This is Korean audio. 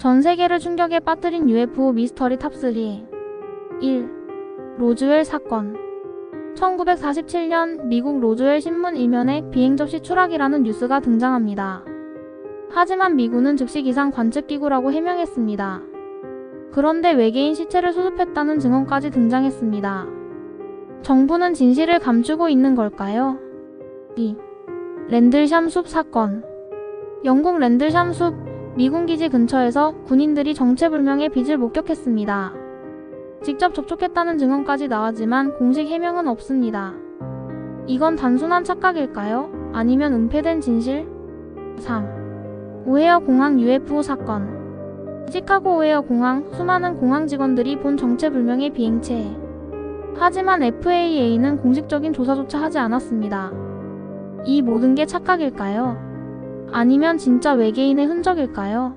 전 세계를 충격에 빠뜨린 UFO 미스터리 탑3 1. 로즈웰 사건 1947년 미국 로즈웰 신문 일면에 비행 접시 추락이라는 뉴스가 등장합니다. 하지만 미군은 즉시 기상 관측기구라고 해명했습니다. 그런데 외계인 시체를 수습했다는 증언까지 등장했습니다. 정부는 진실을 감추고 있는 걸까요? 2. 랜들샴 숲 사건 영국 랜들샴 숲 미군 기지 근처에서 군인들이 정체불명의 빛을 목격했습니다. 직접 접촉했다는 증언까지 나왔지만 공식 해명은 없습니다. 이건 단순한 착각일까요? 아니면 은폐된 진실? 3. 오헤어 공항 UFO 사건 시카고 오헤어 공항 수많은 공항 직원들이 본 정체불명의 비행체. 하지만 FAA는 공식적인 조사조차 하지 않았습니다. 이 모든 게 착각일까요? 아니면 진짜 외계인의 흔적일까요?